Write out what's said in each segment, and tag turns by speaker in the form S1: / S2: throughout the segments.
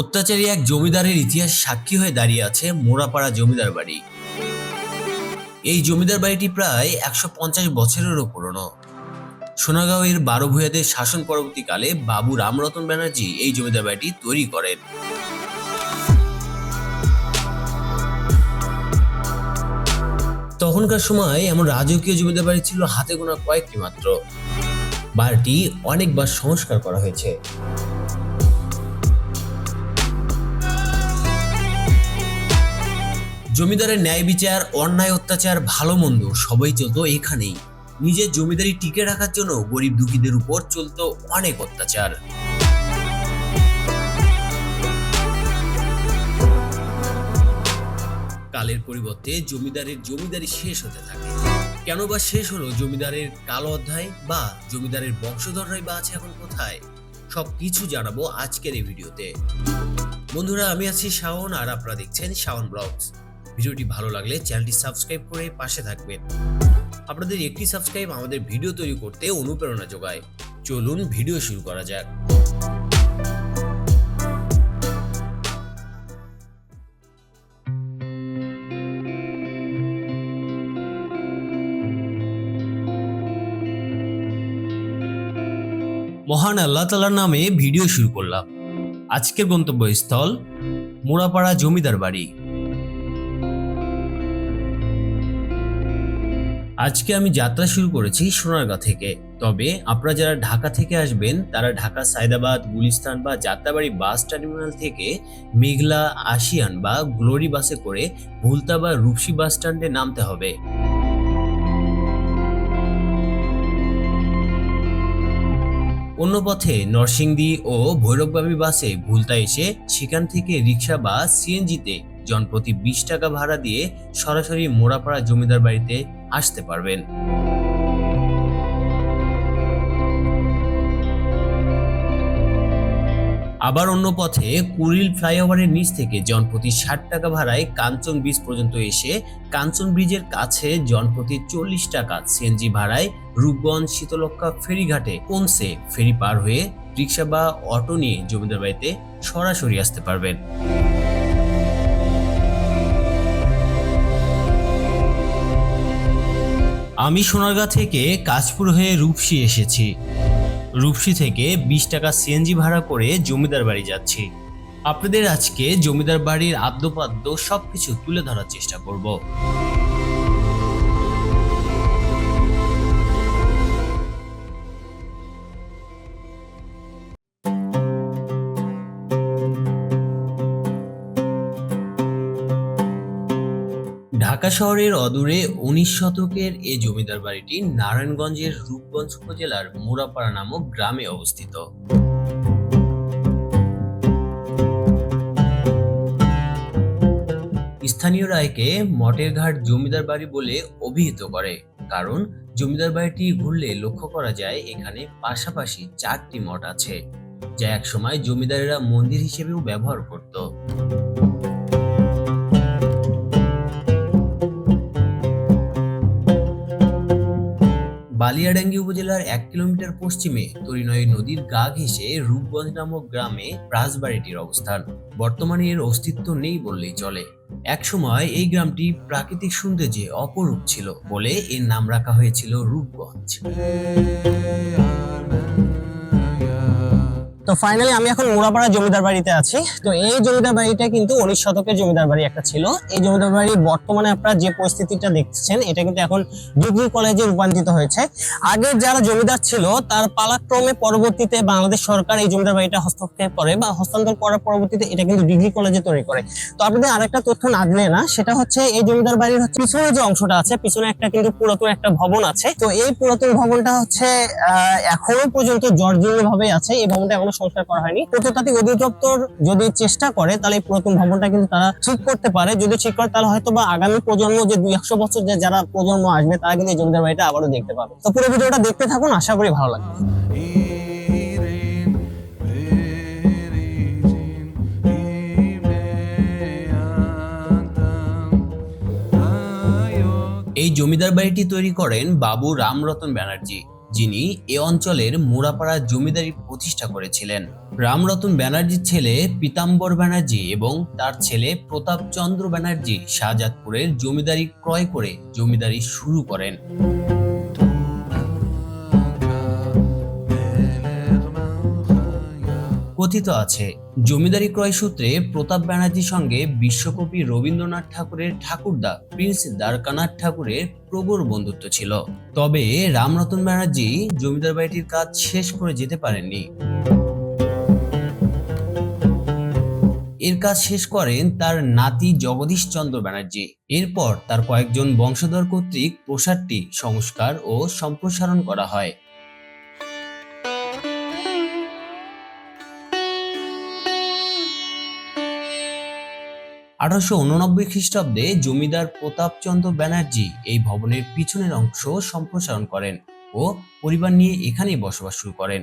S1: অত্যাচারী এক জমিদারের ইতিহাস সাক্ষী হয়ে দাঁড়িয়ে আছে মোড়াপাড়া জমিদার বাড়ি। এই জমিদার বাড়িটি প্রায় একশো পঞ্চাশ বছরেরও পুরনো। সোনাগাঁওয়ের বারো ভূয়াদের শাসন পরবর্তীকালে বাবু রামরতন ব্যানার্জি এই জমিদার বাড়িটি তৈরি করেন। তখনকার সময় এমন রাজকীয় জমিদার বাড়ি ছিল হাতে গোনা কয়েকটি মাত্র। বাড়িটি অনেকবার সংস্কার করা হয়েছে। জমিদারের ন্যায় বিচার, অন্যায় অত্যাচার, ভালো মন্দ সবাই চলতো এখানেই। নিজের জমিদারি টিকে রাখার জন্য গরিব দুঃখীদের উপর চলতো অনেক অত্যাচার। কালের পরিবর্তে জমিদারের জমিদারি শেষ হতে থাকে। কেন বা শেষ হলো জমিদারের কালো অধ্যায় বা জমিদারের বংশধররাই বা আছে এখন কোথায়? সব কিছু জানাব আজকের এই ভিডিওতে। বন্ধুরা, আমি আছি শাওন আর আপনারা দেখছেন শাওন ব্লগস। ভিডিওটি ভালো লাগলে চ্যানেলটি সাবস্ক্রাইব করে পাশে থাকবেন। আপনাদের একটি সাবস্ক্রাইব আমাদের ভিডিও তৈরি করতে অনুপ্রেরণা যোগায়। চলুন ভিডিও শুরু করা যাক। মহান আল্লাহ তালার নামে ভিডিও শুরু করলাম। আজকের গন্তব্যস্থল মোড়াপাড়া জমিদার বাড়ি। আজকে আমি যাত্রা শুরু করেছি সোনারগাঁ থেকে। তবে আপনারা যারা ঢাকা থেকে আসবেন, তারা ঢাকা, সায়দাবাদ, গুলিস্তান বা যাত্রাবাড়ি বাস টার্মিনাল থেকে মেঘলা আশিয়ান বা গ্লোরি বাসে করে ভুলতা বা রূপসী বাস স্ট্যান্ডে নামতে হবে। অন্য পথে নরসিংদী ও ভৈরববাবী বাসে ভুলতা এসে সেখান থেকে রিক্সা বা সিএনজিতে জনপ্রতি বিশ টাকা ভাড়া দিয়ে সরাসরি মোড়াপাড়া জমিদার বাড়িতে আসতে পারবেন। আবার অন্য পথে কুড়িল ফ্লাইওভারের নিচ থেকে জনপ্রতি ষাট টাকা ভাড়ায় কাঞ্চন ব্রিজ পর্যন্ত এসে কাঞ্চন ব্রিজের কাছে জনপ্রতি চল্লিশ টাকা সিএনজি ভাড়ায় রূপগঞ্জ শীতলক্ষা ফেরিঘাটে পৌঁছে ফেরি পার হয়ে রিক্সা বা অটো নিয়ে জমিদার বাড়িতে সরাসরি আসতে পারবেন। আমি সোনারগাঁ থেকে কাশপুর হয়ে রূপসী এসেছি। রূপসী থেকে বিশ টাকা সিএনজি ভাড়া করে জমিদার বাড়ি যাচ্ছি। আপনাদের আজকে জমিদার বাড়ির আদ্যপাদ্য সবকিছু তুলে ধরার চেষ্টা করব। ঢাকা শহরের অদূরে উনিশ শতকের এই জমিদার বাড়িটি নারায়ণগঞ্জের রূপগঞ্জ উপজেলার মোরাপাড়া নামক গ্রামে অবস্থিত। স্থানীয়রা একে মটের ঘাট জমিদার বাড়ি বলে অভিহিত করে, কারণ জমিদার বাড়িটি ঘুরলে লক্ষ্য করা যায় এখানে পাশাপাশি চারটি মঠ আছে, যা একসময় জমিদারেরা মন্দির হিসেবেও ব্যবহার করত। বালিয়াডাঙ্গি উপজেলার এক কিলোমিটার পশ্চিমে তরিনয় নদীর গা ঘেঁষে রূপগঞ্জ নামক গ্রামে রাজবাড়িটির অবস্থান। বর্তমানে এর অস্তিত্ব নেই বললেই চলে। একসময় এই গ্রামটি প্রাকৃতিক সৌন্দর্যে অপরূপ ছিল বলে এর নাম রাখা হয়েছিল রূপগঞ্জ।
S2: তো ফাইনালি আমি এখন মোড়াপাড়া জমিদার বাড়িতে আছি। তো এই জমিদার বাড়িটা কিন্তু উনিশ শতকের জমিদার বাড়ি একটা ছিল। এই জমিদার বাড়ি বর্তমানে আপনারা যে পরিস্থিতিটা দেখছেন এটা কিন্তু এখন ডিগ্রি কলেজে রূপান্তরিত হয়েছে। আগে যারা জমিদার ছিল তার পালাক্রমে পরবর্তীতে বাংলাদেশ সরকার এই জমিদার বাড়িটা হস্তক্ষেপ করে বা হস্তান্তর করার পরবর্তীতে এটা কিন্তু ডিগ্রি কলেজে তৈরি করে। তো আপনাদের আরেকটা তথ্য না দিলে না সেটা হচ্ছে এই জমিদার বাড়ির পিছনে যে অংশটা আছে পিছনে একটা কিন্তু পুরাতন একটা ভবন আছে। তো এই পুরাতন ভবনটা হচ্ছে আহ, এখনও পর্যন্ত জর্জীয় ভাবে আছে। এই ভবনটা এখনও সংস্কার করা হয়নি। প্রত্নতাত্ত্বিক অধিদপ্তর যদি চেষ্টা করে তাহলে এই পুরাতন ভবনটা কিন্তু তারা ঠিক করতে পারে। যদি ঠিক করে তাহলে হয়তো বা আগামী প্রজন্ম যে দুই একশো বছর যে যারা প্রজন্ম আসবে তারা কিন্তু এই জমিদার বাড়িটা আবারও দেখতে পাবে। তো পুরো ভিডিওটা দেখতে থাকুন আশা করি ভালো লাগবে।
S1: এই জমিদার বাড়িটি তৈরি করেন বাবু রামরতন ব্যানার্জি। যিনি এ অঞ্চলের মোড়াপাড়া জমিদারি প্রতিষ্ঠা করেছিলেন। রামরতন ব্যানার্জির ছেলে পীতাম্বর ব্যানার্জি এবং তার ছেলে প্রতাপচন্দ্র ব্যানার্জি শাহজাদপুরের জমিদারি ক্রয় করে জমিদারি শুরু করেন। কথিত আছে। জমিদারি ক্রয় সূত্রে প্রতাপ ব্যানার্জির সঙ্গে বিশ্বকবি রবীন্দ্রনাথ ঠাকুরের ঠাকুরদা প্রিন্স দ্বারকানাথ ঠাকুরের প্রবল বন্ধুত্ব ছিল। তবে রামরতন ব্যানার্জি জমিদার বাড়িটির কাজ শেষ করে যেতে পারেননি। এর কাজ শেষ করেন তার নাতি জগদীশ চন্দ্র ব্যানার্জি। এরপর তার কয়েকজন বংশধর কর্তৃক প্রসাদটি সংস্কার ও সম্প্রসারণ করা হয়। আঠারোশো উননব্বই খ্রিস্টাব্দে জমিদার প্রতাপচন্দ্র ব্যানার্জি এই ভবনের পিছনের অংশ সম্প্রসারণ করেন ও পরিবার নিয়ে এখানেই বসবাস শুরু করেন।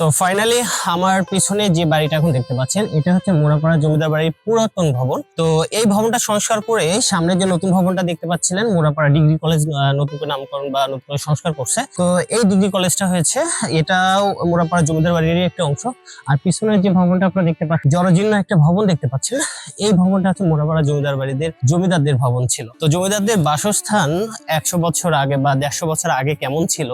S2: তো ফাইনালি আমার পিছনে যে বাড়িটা এখন দেখতে পাচ্ছেন, এটা হচ্ছে মোড়াপাড়া জমিদার বাড়ির পুরাতন ভবন। তো এই ভবনটা সংস্কার করে সামনে যে নতুন ভবনটা দেখতে পাচ্ছিলেন, মোড়াপাড়া ডিগ্রি কলেজ নতুন করে নামকরণ বা নতুন করে সংস্কার করছে। তো এই ডিগ্রি কলেজটা হয়েছে, এটাও মোড়াপাড়া জমিদার বাড়িরই একটা অংশ। আর পিছনের যে ভবনটা আপনারা দেখতে পাচ্ছেন, জরাজীর্ণ একটা ভবন দেখতে পাচ্ছেন, এই ভবনটা হচ্ছে মোড়াপাড়া জমিদার বাড়িদের জমিদারদের ভবন ছিল। তো জমিদারদের বাসস্থান একশো বছর আগে বা দেড়শো বছর আগে কেমন ছিল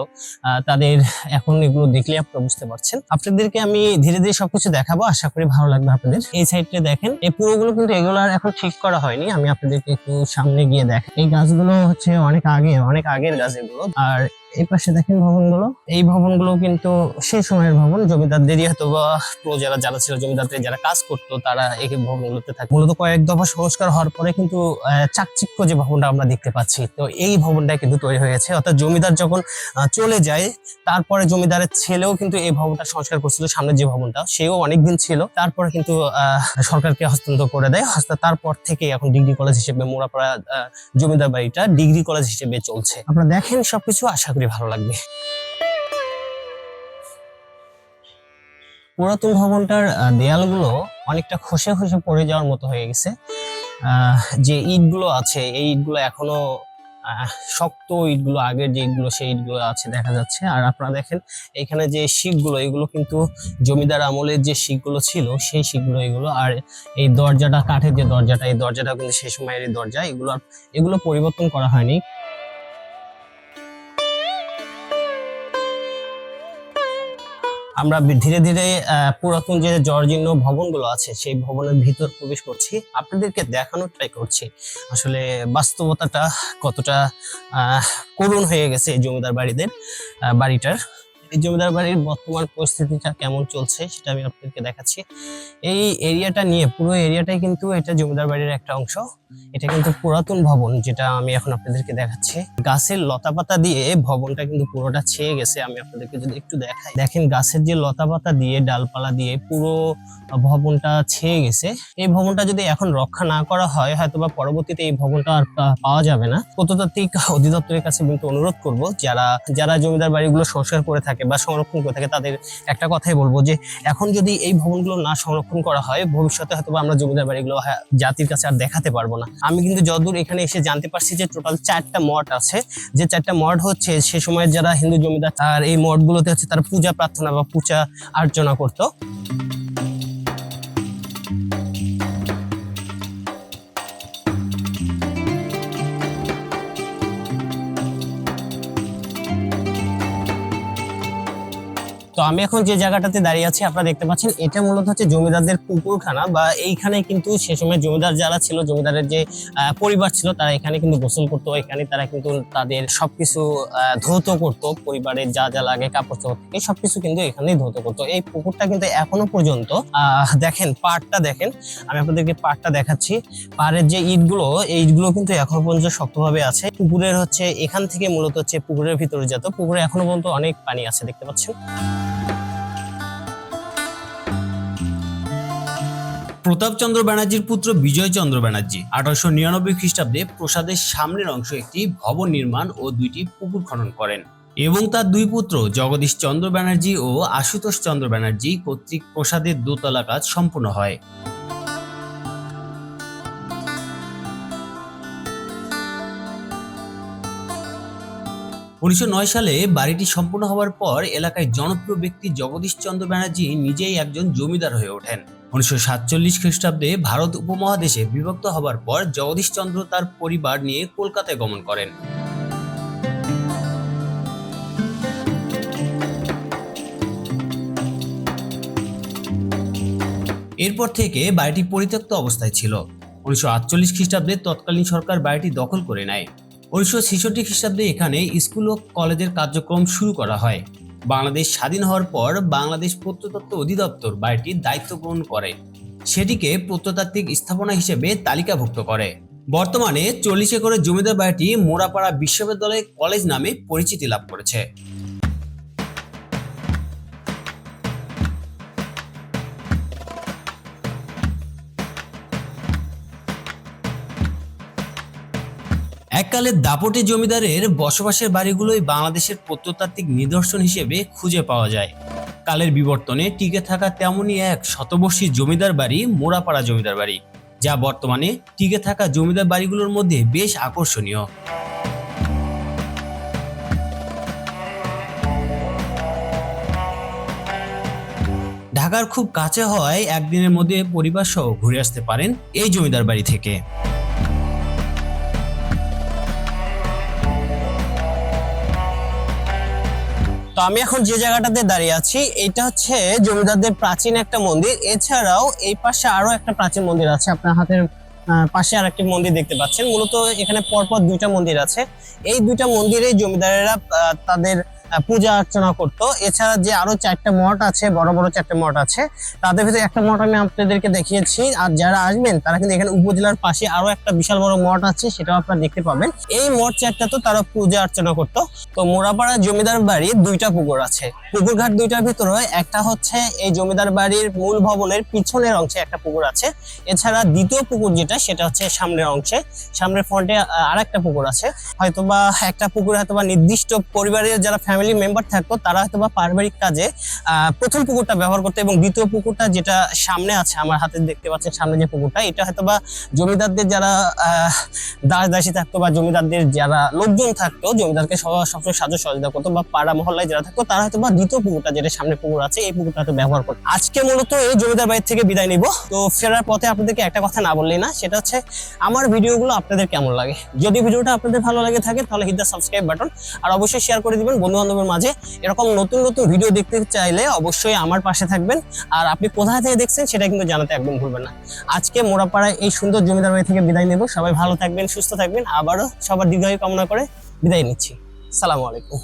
S2: তাদের এখন এগুলো দেখলে আপনারা বুঝতে পারছেন। আপনাদেরকে আমি ধীরে ধীরে সবকিছু দেখাবো, আশা করি ভালো লাগবে আপনাদের। এই সাইডটা দেখেন, এই পুরোগুলো কিন্তু এগুলো আর এখন ঠিক করা হয়নি। আমি আপনাদেরকে একটু সামনে গিয়ে দেখেন এই গাছগুলো হচ্ছে অনেক আগে, অনেক আগের গাছ এগুলো। আর এই পাশে দেখেন ভবনগুলো। এই ভবনগুলো কিন্তু সেই সময়ের ভবন। জমিদারদেরই হয়তো বা প্রজারা যারা ছিল জমিদারদের যারা কাজ করতো, তারা এই ভবনগুলোতে থাকে। মূলত কয়েক দফা সংস্কার হওয়ার পরে কিন্তু চাকচিক্য যে ভবনটা আমরা দেখতে পাচ্ছি, তো এই ভবনটা কিন্তু তৈরি হয়ে গেছে অর্থাৎ জমিদার যখন চলে যায়, তারপরে জমিদারের ছেলেও কিন্তু এই ভবনটা সংস্কার করছিল, সামনে যে ভবনটা, সেও অনেকদিন ছিল। তারপরে কিন্তু সরকারকে হস্তান্তর করে দেয়। হস্তা, তারপর থেকে এখন ডিগ্রি কলেজ হিসেবে মোড়াপাড়া জমিদার বাড়িটা ডিগ্রি কলেজ হিসেবে চলছে। আপনারা দেখেন সবকিছু, আশা করি ভালো লাগবে। পুরাতন ভবনটার দেয়ালগুলো অনেকটা খসে খসে পড়ে যাওয়ার মতো হয়ে গেছে। যে ইটগুলো আছে, এই ইটগুলো এখনও শক্ত ইটগুলো, আগের যে ইটগুলো, সেই ইটগুলো আছে দেখা যাচ্ছে। আর আপনারা দেখেন, এখানে যে শিখগুলো এগুলো কিন্তু জমিদার আমলের যে শিকগুলো ছিল, সেই শিখগুলো এগুলো। আর এই দরজাটা, কাঠের যে দরজাটা, এই দরজাটা কিন্তু সেই সময়ের এই দরজা। এগুলো এগুলো পরিবর্তন করা হয়নি। আমরা ধীরে ধীরে পুরাতন যে জর্জীর্ণ ভবনগুলো আছে, সেই ভবনের ভিতর প্রবেশ করছি। আপনাদেরকে দেখানোর ট্রাই করছি। আসলে বাস্তবতাটা কতটা করুণ হয়ে গেছে এই জমিদার বাড়িদের বাড়িটার। এই জমিদার বাড়ির বর্তমান পরিস্থিতিটা কেমন চলছে সেটা আমি আপনাদেরকে দেখাচ্ছি। এই এরিয়াটা নিয়ে, পুরো এরিয়াটাই কিন্তু এটা জমিদার বাড়ির একটা অংশ। এটা কিন্তু পুরাতন ভবন যেটা আমি এখন আপনাদেরকে দেখাচ্ছি। গাছের লতাপাতা দিয়ে ভবনটা কিন্তু পুরোটা ছেয়ে গেছে আমি আপনাদেরকে যদি একটু দেখাই। দেখেন গাছের যে লতাপাতা দিয়ে ডালপালা দিয়ে পুরো ভবনটা ছেয়ে গেছে। এই ভবনটা যদি এখন রক্ষা না করা হয় হয়তো বা পরবর্তীতে এই ভবনটা আর পাওয়া যাবে না। প্রত্নতাত্ত্বিক অধিদপ্তরের কাছে কিন্তু অনুরোধ করব যারা যারা জমিদার বাড়িগুলো সংস্কার করে থাকে বা সংরক্ষণ করে থাকে তাদের একটা কথাই বলব যে এখন যদি এই ভবনগুলো না সংরক্ষণ করা হয় ভবিষ্যতে হয়তো বা আমরা জমিদার বাড়িগুলো হ্যাঁ, জাতির কাছে আর দেখাতে পারব না। আমি কিন্তু যদূর এখানে এসে জানতে পারছি যে টোটাল চারটা মঠ আছে। যে চারটা মঠ হচ্ছে, সে সময় যারা হিন্দু জমিদার, তার এই মঠগুলোতে হচ্ছে তারা পূজা প্রার্থনা বা পূজা অর্চনা করতো। তো আমি এখন যে জায়গাটাতে দাঁড়িয়ে আছি, আপনারা দেখতে পাচ্ছেন, এটা মূলত হচ্ছে জমিদারদের পুকুরখানা বা এইখানে কিন্তু সে সময় জমিদার যারা ছিল, জমিদারের যে পরিবার ছিল, তারা এখানে কিন্তু গোসল করতো, এখানে তারা কিন্তু তাদের সবকিছু ধৌত করতো, পরিবারের যা যা লাগে, কাপড় চোপড় থেকে সবকিছু কিন্তু এখানেই ধৌত করতো। এই পুকুরটা কিন্তু এখনও পর্যন্ত দেখেন, পাড়টা দেখেন, আমি আপনাদেরকে পাড়টা দেখাচ্ছি। পাড়ের যে ইটগুলো, এই ইটগুলো কিন্তু এখনও পর্যন্ত শক্তভাবে আছে। পুকুরের হচ্ছে, এখান থেকে মূলত হচ্ছে পুকুরের ভিতরে যেত। পুকুরে এখনও পর্যন্ত অনেক পানি আছে, দেখতে পাচ্ছেন।
S1: প্রতাপচন্দ্র ব্যানার্জির পুত্র বিজয়চন্দ্র ব্যানার্জি আঠারোশো নিরানব্বই খ্রিস্টাব্দে প্রসাদের সামনের অংশ একটি ভবন নির্মাণ ও দুইটি পুকুর খনন করেন। এবং তার দুই পুত্র জগদীশ চন্দ্র ব্যানার্জি ও আশুতোষ চন্দ্র ব্যানার্জি কর্তৃক প্রসাদের দোতলা কাজ সম্পূর্ণ হয়। উনিশশো নয় সালে বাড়িটি সম্পূর্ণ হওয়ার পর এলাকায় জনপ্রিয় ব্যক্তি জগদীশ চন্দ্র ব্যানার্জি নিজেই একজন জমিদার হয়ে ওঠেন। উনিশশো সাতচল্লিশ খ্রিস্টাব্দে ভারত উপমহাদেশে বিভক্ত হবার পর জগদীশ চন্দ্র তার পরিবার নিয়ে কলকাতায় গমন করেন। এরপর থেকে বাড়িটি পরিত্যক্ত অবস্থায় ছিল। উনিশশো আটচল্লিশ খ্রিস্টাব্দে তৎকালীন সরকার বাড়িটি দখল করে নেয়। উনিশশো ছেষট্টি খ্রিস্টাব্দে এখানে স্কুল ও কলেজের কার্যক্রম শুরু করা হয়। বাংলাদেশ স্বাধীন হওয়ার পর বাংলাদেশ প্রত্নতত্ত্ব অধিদপ্তর বা এটি দায়িত্ব গ্রহণ করে। সেটিকে প্রত্নতাত্ত্বিক স্থাপনা হিসেবে তালিকাভুক্ত করে। বর্তমানে চল্লিশ একরের জমিদার বাড়িটি মোড়াপাড়া বিশ্ববিদ্যালয় কলেজ নামে পরিচিতি লাভ করেছে। এককালে দাপটে জমিদারের বসবাসের বাড়িগুলোই বাংলাদেশের প্রত্নতাত্ত্বিক নিদর্শন হিসেবে খুঁজে পাওয়া যায়। কালের বিবর্তনে টিকে থাকা তেমনই এক শতবর্ষী জমিদার বাড়ি মোড়াপাড়া জমিদার বাড়ি, যা বর্তমানে টিকে থাকা জমিদার বাড়িগুলোর মধ্যে বেশ আকর্ষণীয়। ঢাকার খুব কাছে হওয়ায় একদিনের মধ্যে পরিবার সহ ঘুরে আসতে পারেন এই জমিদার বাড়ি থেকে।
S2: তো আমি এখন যে জায়গাটাতে দাঁড়িয়ে আছি, এটা হচ্ছে জমিদারদের প্রাচীন একটা মন্দির। এছাড়াও এই পাশে আরও একটা প্রাচীন মন্দির আছে, আপনার হাতের পাশে আর একটি মন্দির দেখতে পাচ্ছেন। মূলত এখানে পরপর দুইটা মন্দির আছে। এই দুইটা মন্দিরে জমিদারেরা তাদের পূজা অর্চনা করতো। এছাড়া যে আরও চারটা মঠ আছে, বড় বড় চারটা মঠ আছে, তাদের ভিতরে একটা মঠ আমি আপনাদেরকে দেখিয়েছি। আর যারা আসবেন, তারা কিন্তু এখানে উপজেলার পাশে আরও একটা বিশাল বড় মঠ আছে, সেটাও আপনারা দেখতে পাবেন। এই মঠ চারটা তো তারা পূজা অর্চনা করতো। তো মোড়াপাড়া জমিদার বাড়ির দুইটা পুকুর আছে। পুকুর ঘাট দুইটার ভিতরে একটা হচ্ছে এই জমিদার বাড়ির মূল ভবনের পিছনের অংশে একটা পুকুর আছে। এছাড়া দ্বিতীয় পুকুর যেটা, সেটা হচ্ছে সামনের অংশে। সামনের ফ্রন্টে আর একটা পুকুর আছে। হয়তোবা একটা পুকুর হয়তোবা নির্দিষ্ট পরিবারের যারা ফ্যামিলি মেম্বার থাকতো, তারা হয়তোবা পারিবারিক কাজে প্রথম পুকুরটা ব্যবহার করতো এবং দ্বিতীয় পুকুরটা যেটা সামনে আছে, আমার হাতে দেখতে পাচ্ছেন সামনে যে পুকুরটা, এটা হয়তোবা জমিদারদের যারা দাস দাসী থাকতো বা জমিদারদের যারা লোকজন থাকতো, জমিদারকে সবসময় সাহায্য সহযোগিতা করতো বা পাড়া মহল্লায় যারা থাকতো, তারা হয়তো বা দ্বিতীয় পুকুরটা যেটা সামনে পুকুর আছে, এই পুকুরটা হয়তো ব্যবহার করতো। আজকে মূলত এই জমিদার বাড়ির থেকে বিদায় নিব। তো ফেরার পথে আপনাদেরকে একটা কথা না বললেই না, সেটা হচ্ছে আমার ভিডিওগুলো আপনাদের কেমন লাগে? যদি ভিডিওটা আপনাদের ভালো লাগে থাকে, তাহলে হিট দ্য সাবস্ক্রাইব বাটন আর অবশ্যই শেয়ার করে দিবেন। বন্ধু বান্ধবের মাঝে এরকম নতুন নতুন ভিডিও দেখতে চাইলে অবশ্যই আমার পাশে থাকবেন। আর আপনি কোথা থেকে দেখছেন সেটা কিন্তু জানাতে একদম ভুলবেন না। আজকে মোড়াপাড়ায় এই সুন্দর জমিদার বাড়ি থেকে বিদায় নেব। সবাই ভালো থাকবেন, সুস্থ থাকবেন। আবারও সবার দীর্ঘায়ু কামনা করে বিদায় নিচ্ছি। সালামু আলাইকুম।